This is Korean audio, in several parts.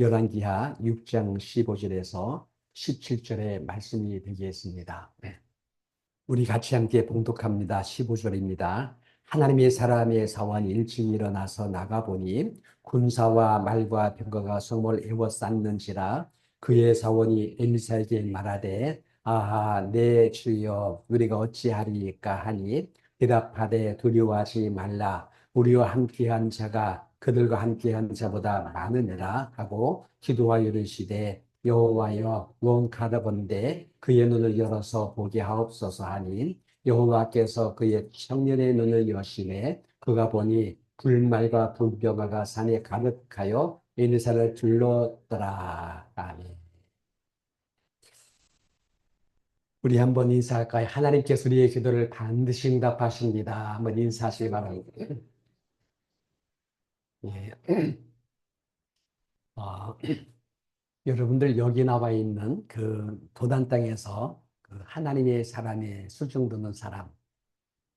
열왕기하 6장 15절에서 17절의 말씀이 되겠습니다. 네. 우리 같이 함께 봉독합니다. 15절입니다. 하나님의 사람의 사원 일찍 일어나서 나가보니 군사와 말과 병거가 성을 에워쌌는지라 그의 사원이 엘리사에게 말하되 아하 내 주여 우리가 어찌하리까 하니 대답하되 두려워하지 말라 우리와 함께한 자가 그들과 함께한 자보다 많으니라 하고 기도하여 이르시되 여호와여 원카르본데 그의 눈을 열어서 보게 하옵소서 하니 여호와께서 그의 청년의 눈을 여시매 그가 보니 불말과 불병아가 산에 가득하여 엘리사를 둘렀더라 아멘. 우리 한번 인사할까요? 하나님께서 우리의 기도를 반드시 응답하십니다. 한번 인사하시기 바랍니다. 예. 어, 여러분들 여기 나와 있는 그 도단 땅에서 그 하나님의 사람의 수중 두는 사람,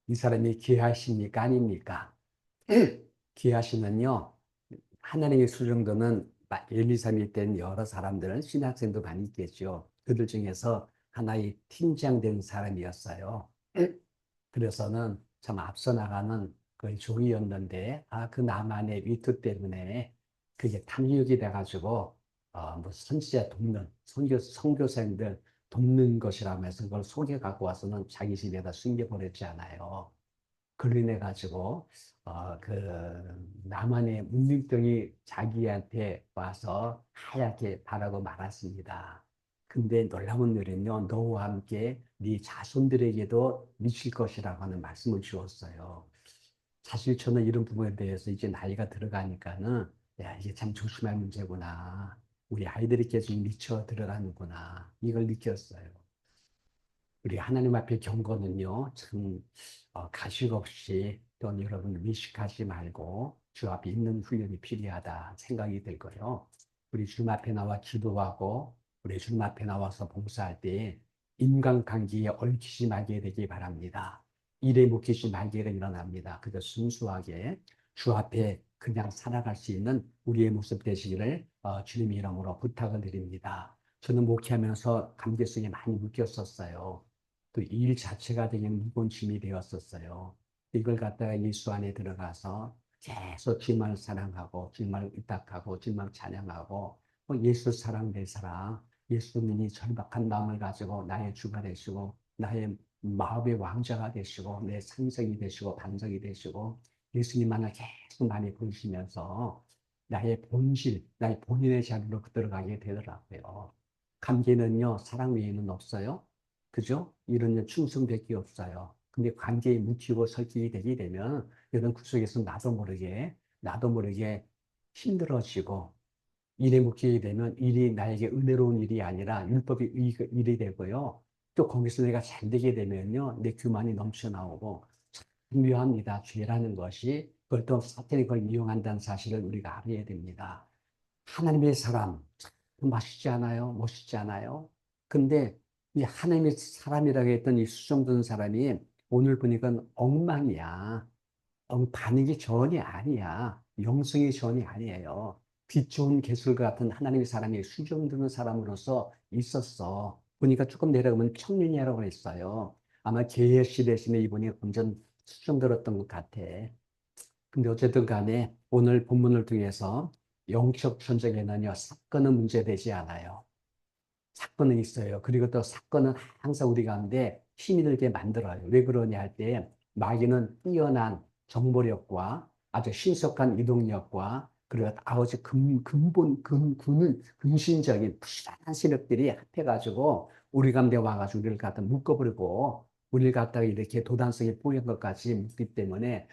이 사람이 귀하십니까? 아닙니까? 귀하시면요, 하나님의 수중 두는 엘리사미 된 여러 사람들은 신학생도 많이 있겠죠. 그들 중에서 하나의 팀장 된 사람이었어요. 그래서는 참 앞서 나가는 그 종이었는데, 아, 그 나만의 위트 때문에 그게 탐욕이 돼가지고, 어, 뭐 선지자 돕는, 선교, 선교생들 돕는 것이라면서 그걸 속여 갖고 와서는 자기 집에다 숨겨버렸지 않아요. 그로 인해 가지고, 어, 그, 나만의 문둥병이 자기한테 와서 하얗게 바라고 말았습니다. 근데 놀라운 일은요, 너와 함께 네 자손들에게도 미칠 것이라고 하는 말씀을 주었어요. 사실 저는 이런 부분에 대해서 이제 나이가 들어가니까는 야 이게 참 조심할 문제구나. 우리 아이들이 계속 미쳐 들어가는구나. 이걸 느꼈어요. 우리 하나님 앞에 경고는요, 참 어, 가식 없이 또 여러분 미식하지 말고 주 앞에 있는 훈련이 필요하다 생각이 들고요. 우리 주 앞에 나와 기도하고 우리 주 앞에 나와서 봉사할 때 인간관계에 얽히지 말게 되기 바랍니다. 일에 묵히지 말기를 일어납니다. 그저 순수하게 주 앞에 그냥 살아갈 수 있는 우리의 모습 되시기를 어, 주님 이름으로 부탁을 드립니다. 저는 목회하면서 감개성이 많이 느꼈었어요. 또 일 자체가 되게 무거운 짐이 되었었어요. 이걸 갖다가 예수 안에 들어가서 계속 주님을 사랑하고 주님을 의탁하고 주님을 찬양하고 뭐 예수 사랑 내 사랑 예수님이 절박한 마음을 가지고 나의 주가 되시고 나의 마음의 왕자가 되시고 내 상성이 되시고 반성이 되시고 예수님만을 계속 많이 보시면서 나의 본질, 나의 본인의 자리로 들어가게 되더라고요. 관계는요, 사랑 외에는 없어요. 그죠? 이런 충성밖에 없어요. 근데 관계에 묻히고 설득이 되게 되면 이런 그 속에서 나도 모르게, 나도 모르게 힘들어지고 일에 묶이게 되면 일이 나에게 은혜로운 일이 아니라 율법의 일이 되고요. 또 거기서 내가 잘 되게 되면요. 내 교만이 넘쳐나오고 묘합니다. 죄라는 것이 그걸 또 사탄이 그걸 이용한다는 사실을 우리가 알아야 됩니다. 하나님의 사람 멋있지 않아요? 멋있지 않아요? 근데 이 하나님의 사람이라고 했던 이 수정된 사람이 오늘 보니까 엉망이야. 반응이 전이 아니야. 영성이 전이 아니에요. 빛 좋은 개술 같은 하나님의 사람이 수정되는 사람으로서 있었어. 보니까 조금 내려가면 청년이라고 했어요. 아마 계시 대신에 이분이 완전 수정 들었던 것 같아. 근데 어쨌든 간에 오늘 본문을 통해서 영적 전쟁에는요, 사건은 문제되지 않아요. 사건은 있어요. 그리고 또 사건은 항상 우리 가운데 힘이 들게 만들어요. 왜 그러냐 할 때, 마귀는 뛰어난 정보력과 아주 신속한 이동력과 그리고 아버지 근, 근본, 근, 근, 근신적인 불안한 세력들이 합해가지고 우리 가운데 와가지고 우리를 갖다 묶어버리고 우리를 갖다가 이렇게 도단성에 뿌린 것까지 묻기 때문에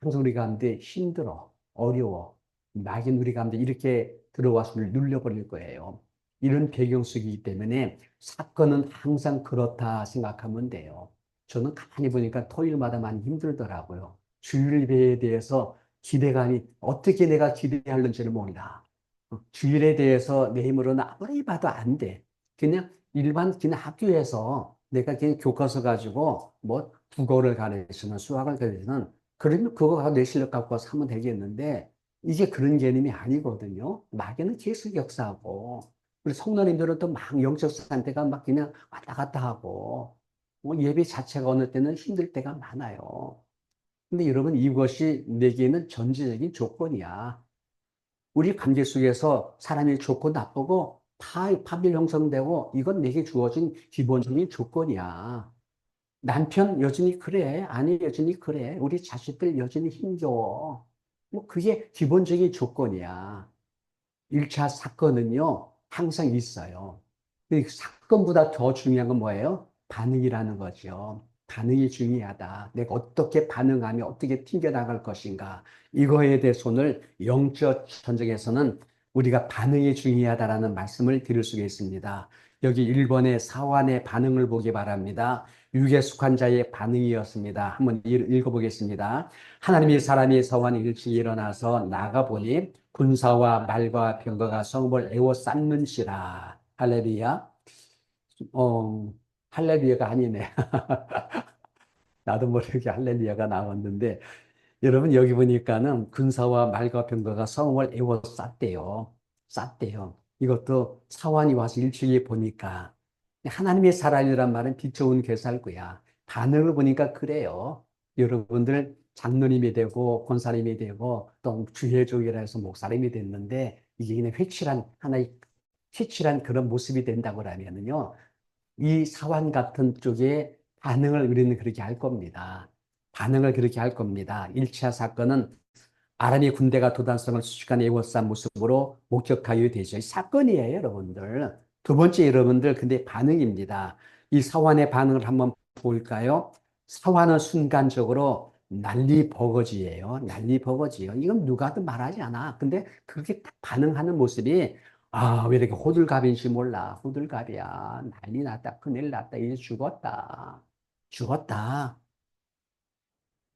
항상 우리 가운데 힘들어, 어려워. 막인 우리 가운데 이렇게 들어와서 눌려버릴 거예요. 이런 배경 속이기 때문에 사건은 항상 그렇다 생각하면 돼요. 저는 가만히 보니까 토요일마다 많이 힘들더라고요. 주일에 대해서 기대감이 어떻게 내가 기대하는지를 몰라. 어, 주일에 대해서 내 힘으로는 아무리 봐도 안 돼. 그냥 일반 그냥 학교에서 내가 그냥 교과서 가지고 뭐 국어를 가르치는 수학을 가르치는 그러면 그거 가지고 내 실력 갖고 와서 하면 되겠는데 이게 그런 개념이 아니거든요. 마귀는 계속 역사하고, 우리 성도님들은 또 막 영적 상태가 막 그냥 왔다 갔다 하고, 뭐 예배 자체가 어느 때는 힘들 때가 많아요. 근데 여러분, 이것이 내게는 전제적인 조건이야. 우리 관계 속에서 사람이 좋고 나쁘고 다 파별 형성되고 이건 내게 주어진 기본적인 조건이야. 남편 여전히 그래. 아내 여전히 그래. 우리 자식들 여전히 힘겨워. 뭐 그게 기본적인 조건이야. 1차 사건은요, 항상 있어요. 그 사건보다 더 중요한 건 뭐예요? 반응이라는 거죠. 반응이 중요하다. 내가 어떻게 반응하며 어떻게 튕겨나갈 것인가. 이거에 대해서 오늘 영적 전쟁에서는 우리가 반응이 중요하다라는 말씀을 드릴 수가 있습니다. 여기 1번의 사환의 반응을 보기 바랍니다. 육에 속한 자의 반응이었습니다. 한번 읽- 읽어보겠습니다. 하나님이 사람이 사환 일찍 일어나서 나가보니 군사와 말과 병거가 성읍을 에워쌌는지라. 할렐루야. 어, 할렐루야가 아니네. 나도 모르게 할렐루야가 나왔는데 여러분 여기 보니까는 군사와 말과 병거가 성을 에워 쌌대요. 쌌대요. 이것도 사환이 와서 일찍이 보니까 하나님의 사람이란 말은 비춰온 괴살구야. 반응을 보니까 그래요. 여러분들 장로님이 되고 권사님이 되고 또 주회족이라 해서 목사님이 됐는데 이게 그냥 회칠한 하나의 회칠한 그런 모습이 된다고 하면은요. 이 사환 같은 쪽에 반응을 우리는 그렇게 할 겁니다. 반응을 그렇게 할 겁니다. 1차 사건은 아람이 군대가 도단성을 수축한 에워싼 모습으로 목격하여 되죠. 이 사건이에요, 여러분들. 두 번째 여러분들, 근데 반응입니다. 이 사환의 반응을 한번 볼까요? 사환은 순간적으로 난리 버거지예요. 난리 버거지요. 이건 누가도 말하지 않아. 근데 그렇게 딱 반응하는 모습이 아, 왜 이렇게 호들갑인지 몰라. 호들갑이야. 난리 났다. 큰일 났다. 이제 죽었다. 죽었다.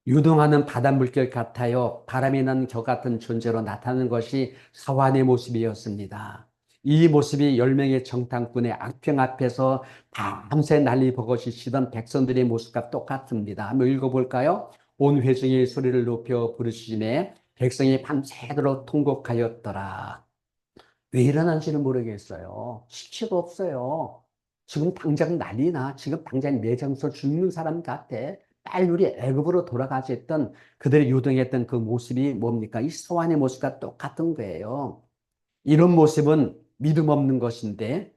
유동하는 바닷물결 같아요. 바람이 나는 겨 같은 존재로 나타나는 것이 사환의 모습이었습니다. 이 모습이 열 명의 정탐꾼의 악평 앞에서 밤새 난리 치던 백성들의 모습과 똑같습니다. 한번 읽어볼까요? 온 회중이 소리를 높여 부르시매 백성이 밤새도록 통곡하였더라. 왜 일어난지는 모르겠어요. 시체가 없어요. 지금 당장 난리나. 지금 당장 매장서 죽는 사람 같아. 빨리 애굽으로 돌아가자 했던 그들이 유동했던 그 모습이 뭡니까? 이 소환의 모습과 똑같은 거예요. 이런 모습은 믿음 없는 것인데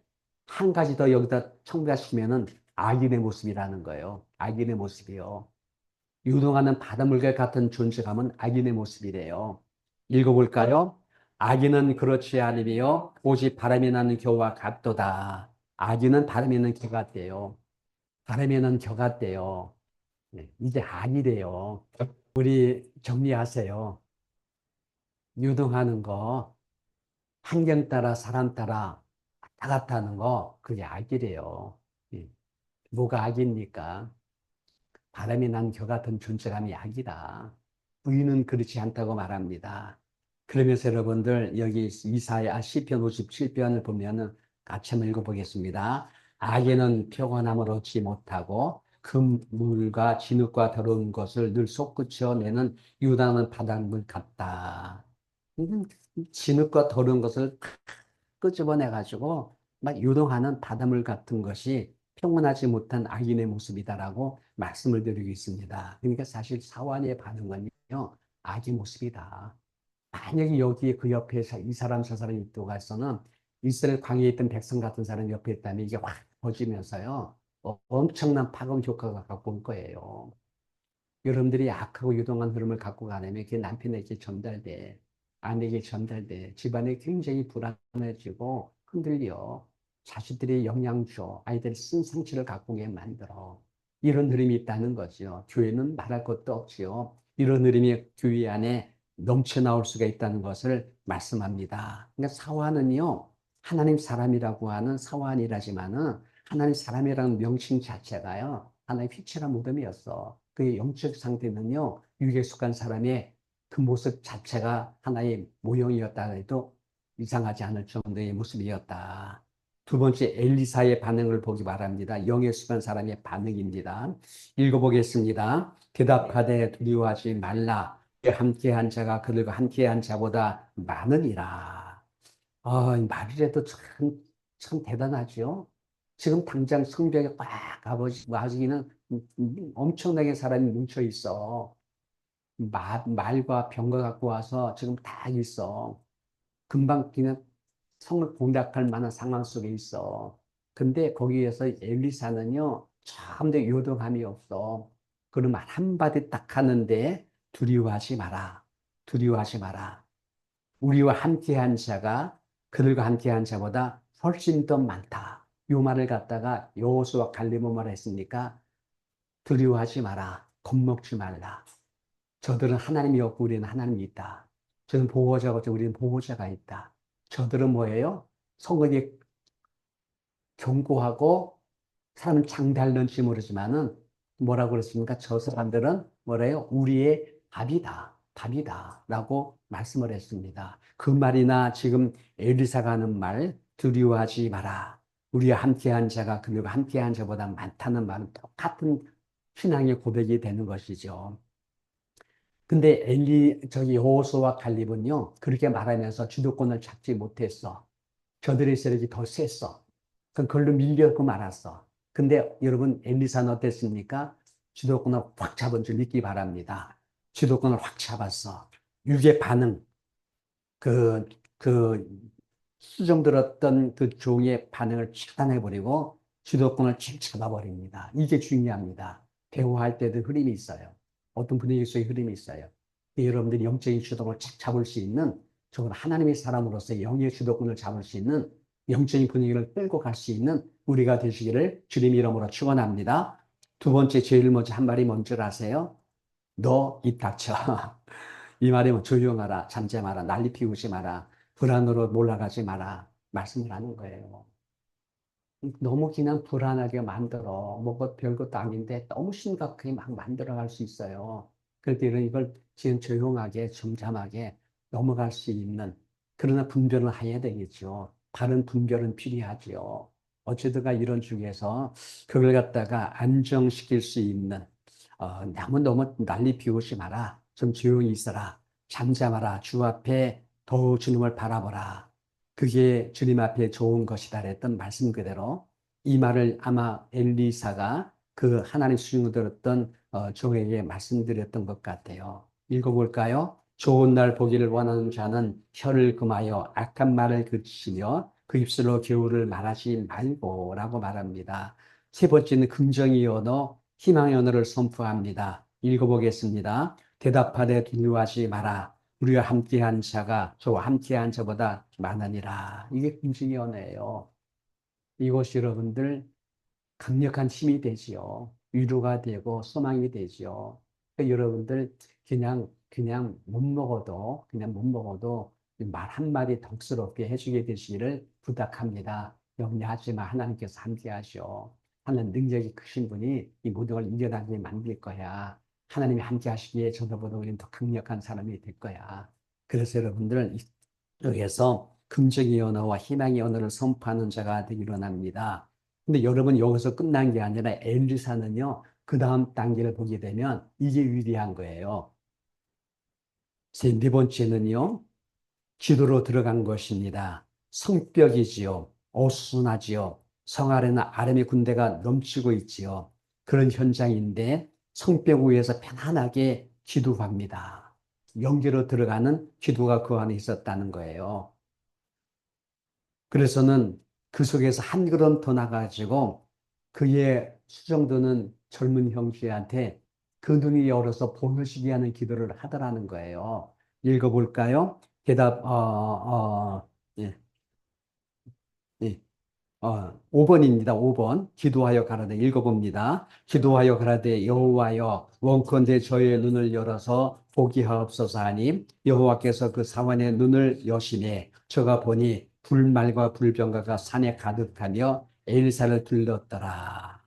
한 가지 더 여기다 첨가시면은 악인의 모습이라는 거예요. 악인의 모습이요. 유동하는 바닷물결 같은 존재감은 악인의 모습이래요. 읽어볼까요? 악인은 그렇지 않으며 오직 바람이 나는 겨와 같도다. 악인은 바람이 나는 겨 같대요. 바람이 나는 겨 같대요. 네, 이제 아니래요. 우리 정리하세요. 유동하는 거, 환경 따라 사람 따라 왔다 갔다 하는 거, 그게 악이래요. 예. 뭐가 악입니까? 바람이 난 겨 같은 존재감이 악이다. 부인은 그렇지 않다고 말합니다. 그러면서 여러분들 여기 이사야 시편 57편을 보면 은 같이 한번 읽어보겠습니다. 악에는 평안함을 얻지 못하고 금 물과 진흙과 더러운 것을 늘 솟구쳐 내는 유다는 바닷물 같다. 진흙과 더러운 것을 끄집어내 가지고 막 유동하는 바닷물 같은 것이 평온하지 못한 악인의 모습이다라고 말씀을 드리고 있습니다. 그러니까 사실 사환의 반응은요 악의 모습이다. 만약에 여기 그 옆에 이 사람 저 사람이 있다고 해서는 이스라엘 광야에 있던 백성 같은 사람 옆에 있다면 이게 확 퍼지면서요 어, 엄청난 파급 효과가 갖고 올 거예요. 여러분들이 악하고 유동한 흐름을 갖고 가려면 그게 남편에게 전달돼, 아내에게 전달돼, 집안에 굉장히 불안해지고 흔들려, 자식들이 영향 줘, 아이들이 쓴 상처를 갖고 오게 만들어. 이런 흐름이 있다는 거죠. 교회는 말할 것도 없지요. 이런 흐름이 교회 안에 넘쳐 나올 수가 있다는 것을 말씀합니다. 그러니까 사화는요, 하나님 사람이라고 하는 사환이라지만은 하나님 사람이라는 명칭 자체가요, 하나의 휘칠한 무덤이었어. 그의 영적 상태는요, 육에 속한 사람의 그 모습 자체가 하나의 모형이었다 해도 이상하지 않을 정도의 모습이었다. 두 번째 엘리사의 반응을 보기 바랍니다. 영에 속한 사람의 반응입니다. 읽어보겠습니다. 대답하되 두려워하지 말라. 함께한 자가 그들과 함께한 자보다 많으니라. 아, 이 말이라도 참, 참 대단하죠. 지금 당장 성벽에 꽉 가보시기는 엄청나게 사람이 뭉쳐 있어. 마, 말과 병거 갖고 와서 지금 다 있어. 금방 그냥 성을 공략할 만한 상황 속에 있어. 근데 거기에서 엘리사는요, 참되 요동함이 없어. 그런 말 한마디 딱 하는데 두려워하지 마라. 두려워하지 마라. 우리와 함께한 자가 그들과 함께한 자보다 훨씬 더 많다. 요 말을 갖다가 여호수와 갈렙은 말했습니까? 두려워하지 마라. 겁먹지 말라. 저들은 하나님이 없고 우리는 하나님이 있다. 저는 보호자가 없고 우리는 보호자가 있다. 저들은 뭐예요? 성경에 경고하고 사람은 장달는지 모르지만은 뭐라고 그랬습니까? 저 사람들은 뭐래요? 우리의 답이다. 답이다. 라고 말씀을 했습니다. 그 말이나 지금 엘리사가 하는 말 두려워하지 마라. 우리와 함께한 자가 그들과 함께한 자보다 많다는 말은 똑같은 신앙의 고백이 되는 것이죠. 근데 엘리 저기 여호수와 갈렙은요 그렇게 말하면서 주도권을 잡지 못했어. 저들의 세력이 더 셌어. 그걸로 밀려고 말았어. 근데 여러분 엘리사는 어땠습니까? 주도권을 확 잡은 줄 믿기 바랍니다. 주도권을 확 잡았어. 육의 반응, 그, 그, 수정 들었던 그 종의 반응을 차단해버리고 주도권을 쭉 잡아버립니다. 이게 중요합니다. 대화할 때도 흐름이 있어요. 어떤 분위기 속에 흐름이 있어요. 여러분들이 영적인 주도권을 착 잡을 수 있는 저건 하나님의 사람으로서 영의 주도권을 잡을 수 있는 영적인 분위기를 끌고 갈 수 있는 우리가 되시기를 주님 이름으로 축원합니다. 두 번째 제일 먼저 한 말이 뭔지 아세요? 너 입 닥쳐. 이 말이면 뭐 조용하라, 잠재 마라, 난리 피우지 마라, 불안으로 몰아가지 마라 말씀을 하는 거예요. 너무 그냥 불안하게 만들어. 뭐가 별것도 아닌데 너무 심각하게 막 만들어 갈 수 있어요. 그럴 때는 이걸 지금 조용하게, 점잠하게 넘어갈 수 있는, 그러나 분별을 해야 되겠죠. 바른 분별은 필요하지요. 어찌든가 이런 중에서 그걸 갖다가 안정시킬 수 있는, 어, 너무 너무 난리 피우지 마라. 좀 조용히 있어라. 잠잠하라. 주 앞에 더 주님을 바라보라. 그게 주님 앞에 좋은 것이다 했던 말씀 그대로 이 말을 아마 엘리사가 그 하나님 수중을 들었던 어, 종에게 말씀드렸던 것 같아요. 읽어볼까요? 좋은 날 보기를 원하는 자는 혀를 금하여 악한 말을 그치며 그 입술로 겨울을 말하지 말고 라고 말합니다. 세 번째는 긍정의 언어, 희망의 언어를 선포합니다. 읽어보겠습니다. 대답하되 두려워하지 마라. 우리와 함께한 자가 저와 함께한 자보다 많으니라. 이게 언어예요. 이것이 여러분들 강력한 힘이 되지요. 위로가 되고 소망이 되지요. 그러니까 여러분들 그냥 그냥 못 먹어도 그냥 못 먹어도 말 한마디 덕스럽게 해주게 되시기를 부탁합니다. 염려하지만 하나님께서 함께하시오. 하나님 능력이 크신 분이 이 모든 걸 이겨나게 만들 거야. 하나님이 함께 하시기에 저보다 우리는 더 강력한 사람이 될 거야. 그래서 여러분들 여기에서 긍정의 언어와 희망의 언어를 선포하는 자가 되기로 합니다. 근데 여러분 여기서 끝난 게 아니라 엘리사는요. 그 다음 단계를 보게 되면 이게 위대한 거예요. 네 번째는요. 기도로 들어간 것입니다. 성벽이지요. 어수선하지요. 성 아래는 아람의 군대가 넘치고 있지요. 그런 현장인데 성벽 위에서 편안하게 기도합니다. 영계로 들어가는 기도가 그 안에 있었다는 거예요. 그래서는 그 속에서 한 걸음 더 나가지고 그의 수정도는 젊은 형제한테 그 눈이 열어서 보여지게 하는 기도를 하더라는 거예요. 읽어볼까요? 대답, 어, 어. 어, 5번입니다. 5번. 기도하여 가라되 읽어봅니다. 기도하여 가라되 여호와여 원컨대 저의 눈을 열어서 보기 하옵소서 하니 여호와께서 그 사원의 눈을 여시매 저가 보니 불말과 불병가가 산에 가득하며 엘사를 들렀더라.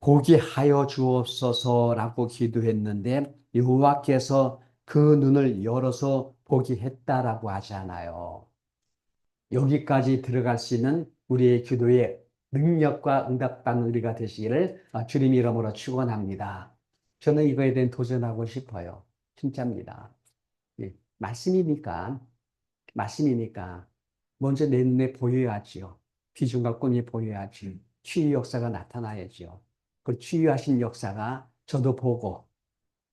보기 하여 주옵소서라고 기도했는데 여호와께서 그 눈을 열어서 보기 했다라고 하잖아요. 여기까지 들어갈 수 있는 우리의 기도의 능력과 응답받는 우리가 되시기를 주님 이름으로 축원합니다. 저는 이거에 대한 도전하고 싶어요. 진짜입니다. 예, 말씀이니까, 말씀이니까, 먼저 내 눈에 보여야지요. 비전과 꿈이 보여야지. 치유 역사가 나타나야지요. 그 치유하신 역사가 저도 보고,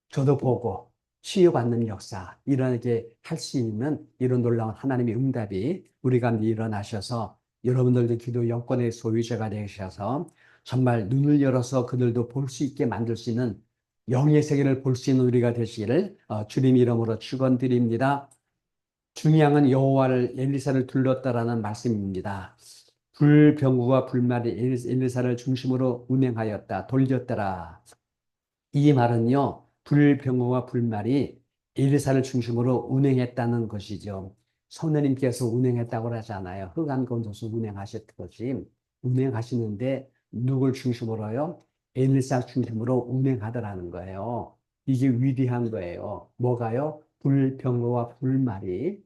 저도 보고, 치유받는 역사, 이렇게 할 수 있는 이런 놀라운 하나님의 응답이 우리 가운데 일어나셔서 여러분들도 기도 여건의 소유자가 되셔서 정말 눈을 열어서 그들도 볼 수 있게 만들 수 있는 영의 세계를 볼 수 있는 우리가 되시기를 어, 주님 이름으로 축원드립니다. 중요한 여호와를 엘리사를 둘렀다라는 말씀입니다. 불병구와 불말이 엘- 엘리사를 중심으로 운행하였다, 돌렸더라. 이 말은요, 불병구와 불말이 엘리사를 중심으로 운행했다는 것이죠. 성령님께서 운행했다고 하잖아요. 흑암 건져서 운행하셨듯이 운행하시는데 누굴 중심으로요? 엘리사 중심으로 운행하더라는 거예요. 이게 위대한 거예요. 뭐가요? 불병거와 불말이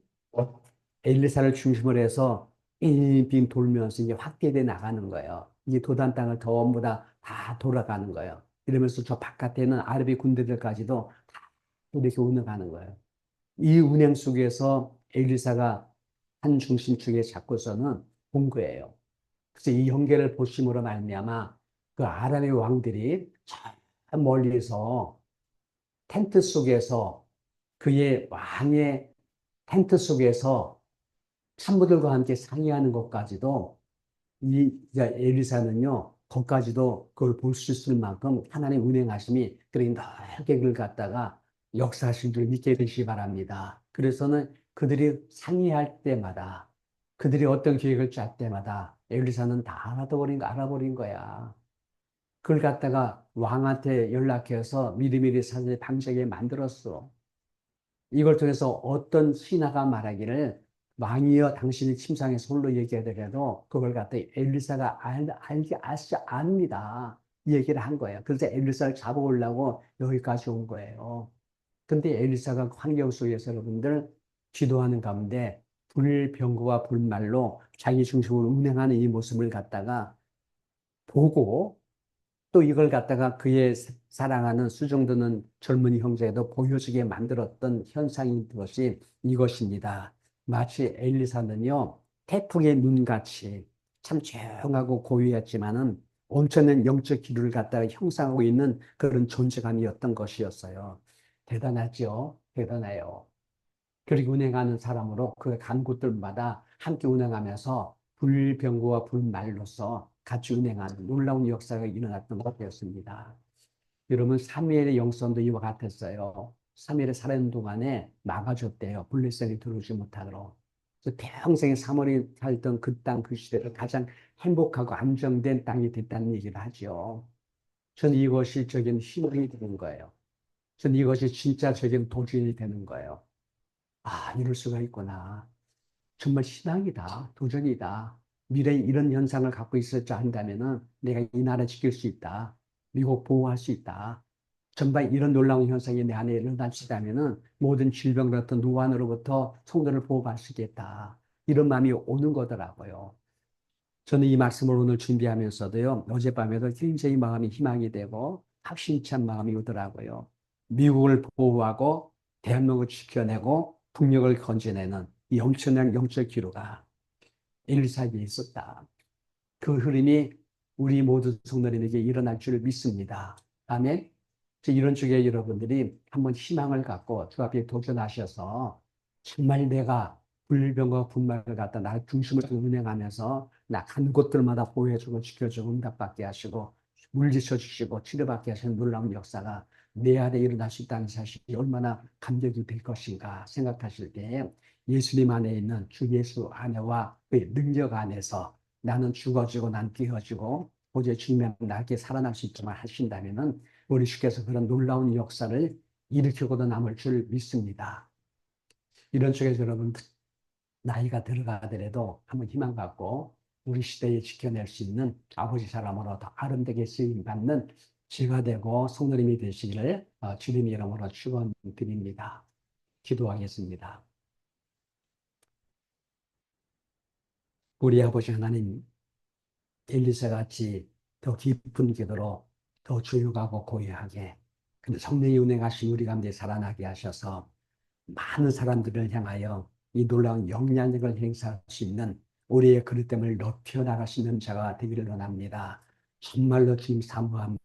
엘리사를 중심으로 해서 빙빙 돌면서 이게 확대돼 나가는 거예요. 이게 도단 땅을 전부 다, 다 돌아가는 거예요. 이러면서 저 바깥에는 아르비 군대들까지도 다 이렇게 운행하는 거예요. 이 운행 속에서 엘리사가 한 중심축에 잡고서는 본 거예요. 그래서 이 형계를 보심으로 말미암아 그 아람의 왕들이 저 멀리서 텐트 속에서 그의 왕의 텐트 속에서 산부들과 함께 상의하는 것까지도 이 엘리사는요 거기까지도 그걸 볼 수 있을 만큼 하나님 운행하심이 그렇게 넓게 그걸 갖다가 역사하신 줄 믿게 되시기 바랍니다. 그래서는 그들이 상의할 때마다 그들이 어떤 계획을 짤 때마다 엘리사는 다 알아버린 거 알아버린 거야. 그걸 갖다가 왕한테 연락해서 미리미리 사전에 방책에 만들었어. 이걸 통해서 어떤 신하가 말하기를 왕이여 당신이 침상에서 홀로 얘기하더라도 그걸 갖다 엘리사가 알, 알게 알수 압니다. 이 얘기를 한 거예요. 그래서 엘리사를 잡아오려고 여기까지 온 거예요. 근데 엘리사가 환경 속에서 여러분들 기도하는 가운데 불병거와 불말로 자기 중심으로 운행하는 이 모습을 갖다가 보고 또 이걸 갖다가 그의 사랑하는 수정드는 젊은이 형제에도 보여주게 만들었던 현상인 것이 이것입니다. 마치 엘리사는요, 태풍의 눈같이 참 조용하고 고요했지만은 온천한 영적 기류를 갖다가 형성하고 있는 그런 존재감이었던 것이었어요. 대단하죠? 대단해요. 그리고 운행하는 사람으로 그 간 곳들마다 함께 운행하면서 불병거와 불말로서 같이 운행하는 놀라운 역사가 일어났던 것이었습니다. 여러분, 사무엘의 영성도 이와 같았어요. 사무엘이 살아있는 동안에 막아줬대요. 블레셋이 들어오지 못하도록. 그래서 평생에 사무엘이 살던 그 땅, 그 시대를 가장 행복하고 안정된 땅이 됐다는 얘기를 하죠. 저는 이것이 적인 희망이 되는 거예요. 저는 이것이 진짜 적인 도전이 되는 거예요. 아, 이럴 수가 있구나. 정말 신앙이다. 도전이다. 미래에 이런 현상을 갖고 있을 줄 안다면 은 내가 이 나라 지킬 수 있다. 미국 보호할 수 있다. 정말 이런 놀라운 현상이 내 안에 일어날 수 있다면은 모든 질병으로부터 노안으로부터 성도를 보호할 수 있겠다. 이런 마음이 오는 거더라고요. 저는 이 말씀을 오늘 준비하면서도요, 어젯밤에도 굉장히 마음이 희망이 되고 확신찬 마음이 오더라고요. 미국을 보호하고 대한민국을 지켜내고 북녘을 건져내는 이 엄청난 영적 기로가 엘리사에 있었다. 그 흐름이 우리 모든 성도님에게 일어날 줄 믿습니다. 아멘. 이런 쪽에 여러분들이 한번 희망을 갖고 주 앞에 도전하셔서 정말 내가 불병과 분말을 갖다 나 중심을 운행하면서 나간 곳들마다 보호해주고 지켜주고 응답받게 하시고 물리쳐 주시고 치료받게 하시는 놀라운 역사가 내 안에 일어날 수 있다는 사실이 얼마나 감격이 될 것인가 생각하실 때 예수님 안에 있는 주 예수 안에와 그의 능력 안에서 나는 죽어지고 난 깨어지고 도저히 죽으면 나에게 살아날 수 있지만 하신다면은 우리 주께서 그런 놀라운 역사를 일으키고도 남을 줄 믿습니다. 이런 쪽에서 여러분 나이가 들어가더라도 한번 희망 갖고 우리 시대에 지켜낼 수 있는 아버지 사람으로 더 아름다게 쓰임 받는 제가 되고 성도님이 되시기를 어, 주님 이름으로 축원드립니다. 기도하겠습니다. 우리 아버지 하나님, 엘리사 같이 더 깊은 기도로 더 조용하고 고요하게 근데 성령이 운행하신 우리 가운데 살아나게 하셔서 많은 사람들을 향하여 이 놀라운 영향력을 행사할 수 있는 우리의 그릇됨을 높여 나갈 수 있는 자가 되기를 원합니다. 정말로 주님 사모합니다.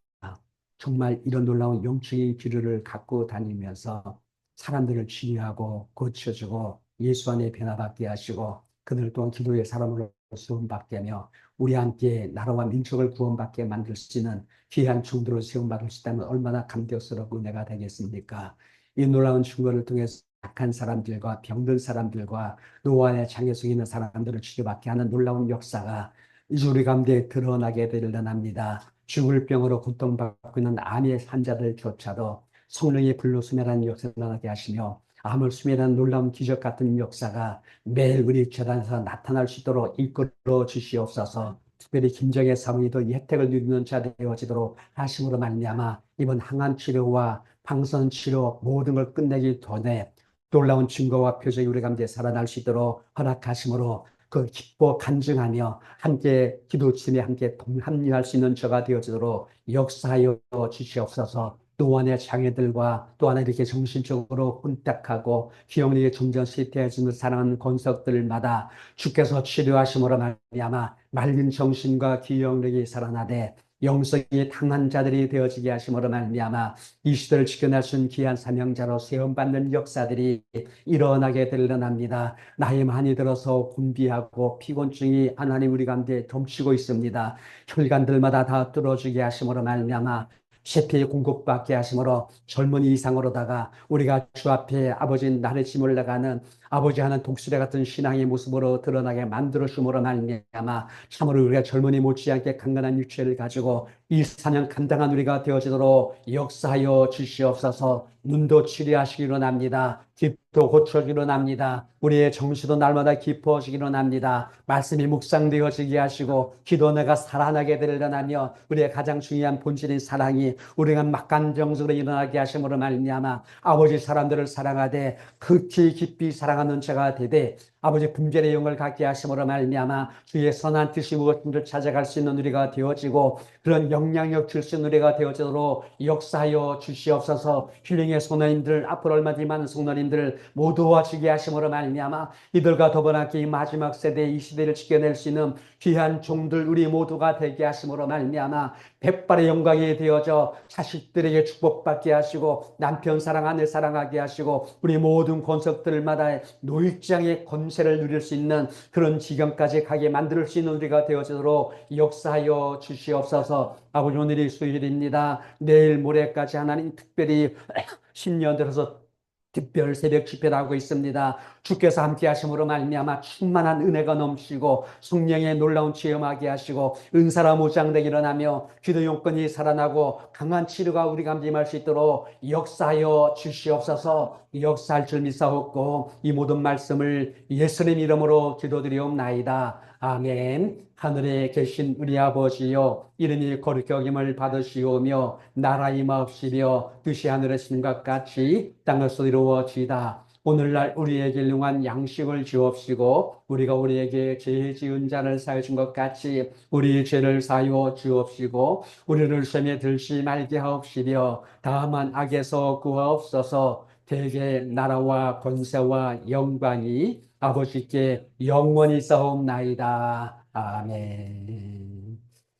정말 이런 놀라운 영적인 기류를 갖고 다니면서 사람들을 치유하고 고쳐주고 예수 안에 변화받게 하시고 그들 또한 기도의 사람으로 수험받게 하며 우리 함께 나라와 민족을 구원받게 만들 수 있는 귀한 종들을 세움받을 수 있다면 얼마나 감격스럽고 은혜가 되겠습니까? 이 놀라운 증거를 통해서 약한 사람들과 병든 사람들과 노안의 장애 속에 있는 사람들을 치료받게 하는 놀라운 역사가 우리 가운데 드러나게 되려납니다. 죽을 병으로 고통받고 있는 암의 환자들조차도 성령의 불로 수면하는 역사를 나게 하시며 수면하는 놀라운 기적 같은 역사가 매일 우리 재단에서 나타날 수 있도록 이끌어 주시옵소서. 특별히 김정의 사모님도 이 혜택을 누리는 자 되어지도록 하심으로 말미암아 이번 항암 치료와 방선 치료 모든 걸 끝내기 전에 놀라운 증거와 표적이 우리 가운데 살아날 수 있도록 허락하심으로 그 기뻐 간증하며 함께 기도침에 함께 동합류할 수 있는 저가 되어지도록 역사하여 주시옵소서. 또 안의 장애들과 또 안에 이렇게 정신적으로 혼탁하고 기억력이 점점 쇠퇴해지는 사랑하는 권석들마다 주께서 치료하심으로 말미암아 맑은 정신과 기억력이 살아나되 영성이 당한 자들이 되어지게 하심으로 말미암아 이 시대를 지켜내신 귀한 사명자로 세움받는 역사들이 일어나게 되려납니다. 나이 많이 들어서 곤비하고 피곤증이 하나님 우리 가운데 dom치고 있습니다. 혈관들마다 다 뚫어지게 하심으로 말미암아 세피의 공급받게 하심으로 젊은이 이상으로다가 우리가 주 앞에 아버지 나를 짐을 나가는 아버지 하는 독수리 같은 신앙의 모습으로 드러나게 만들어 주므로 말미암아 참으로 우리가 젊은이 못지않게 강건한 육체를 가지고 이 사냥 감당한 우리가 되어지도록 역사하여 주시옵소서 눈도 치료하시기로 납니다. 깃도 고쳐지기로 납니다. 우리의 정신도 날마다 깊어지기로 납니다. 말씀이 묵상되어지게 하시고 기도 내가 살아나게 되려나며 우리의 가장 중요한 본질인 사랑이 우리가 막간정적으로 일어나게 하심으로 말미암아 아버지 사람들을 사랑하되 극히 깊이 사랑 하는 자가 되되 아버지 분별의 영을 갖게 하심으로 말미암아 주의 선한 뜻이 무엇인지 찾아갈 수 있는 우리가 되어지고 그런 영향력 줄 수 있는 우리가 되어지도록 역사하여 주시옵소서. 힐링의 소년님들 앞으로 얼마든지 많은 소년님들 모두 도와주게 하심으로 말미암아 이들과 더불어 함께 이 마지막 세대 이 시대를 지켜낼 수 있는 귀한 종들 우리 모두가 되게 하심으로 말미암아 백발의 영광이 되어져 자식들에게 축복받게 하시고 남편 사랑 아내 사랑하게 하시고 우리 모든 권석들마다 노익장의 권 세를 누릴 수 있는 그런 지경까지 가게 만들 수 있는 우리가 되어지도록 역사하여 주시옵소서 아버지 오늘이 수요일입니다 내일 모레까지 하나님 특별히 10년 들어서 특별 새벽 집회를 하고 있습니다. 주께서 함께 하심으로 말미암아 충만한 은혜가 넘치고 성령의 놀라운 체험하게 하시고 은사라 무장되기 일어나며 기도 용건이 살아나고 강한 치료가 우리 감임할 수 있도록 역사하여 주시옵소서 역사할 줄 믿사옵고 이 모든 말씀을 예수님 이름으로 기도드리옵나이다. 아멘. 하늘에 계신 우리 아버지여 이름이 거룩히 여김을 받으시오며 나라 임하옵시며 뜻이 하늘에 신것 같이 땅에서 이루어지다. 오늘날 우리에게 일용한 양식을 주옵시고 우리가 우리에게 죄 지은 자를 사여 준 것 같이 우리 죄를 사여 주옵시고 우리를 셈에 들지 말게 하옵시며 다만 악에서 구하옵소서 대개 나라와 권세와 영광이 아버지께 영원히 싸움나이다. 아멘.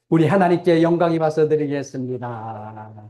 우리 하나님께 영광이 받서 드리겠습니다.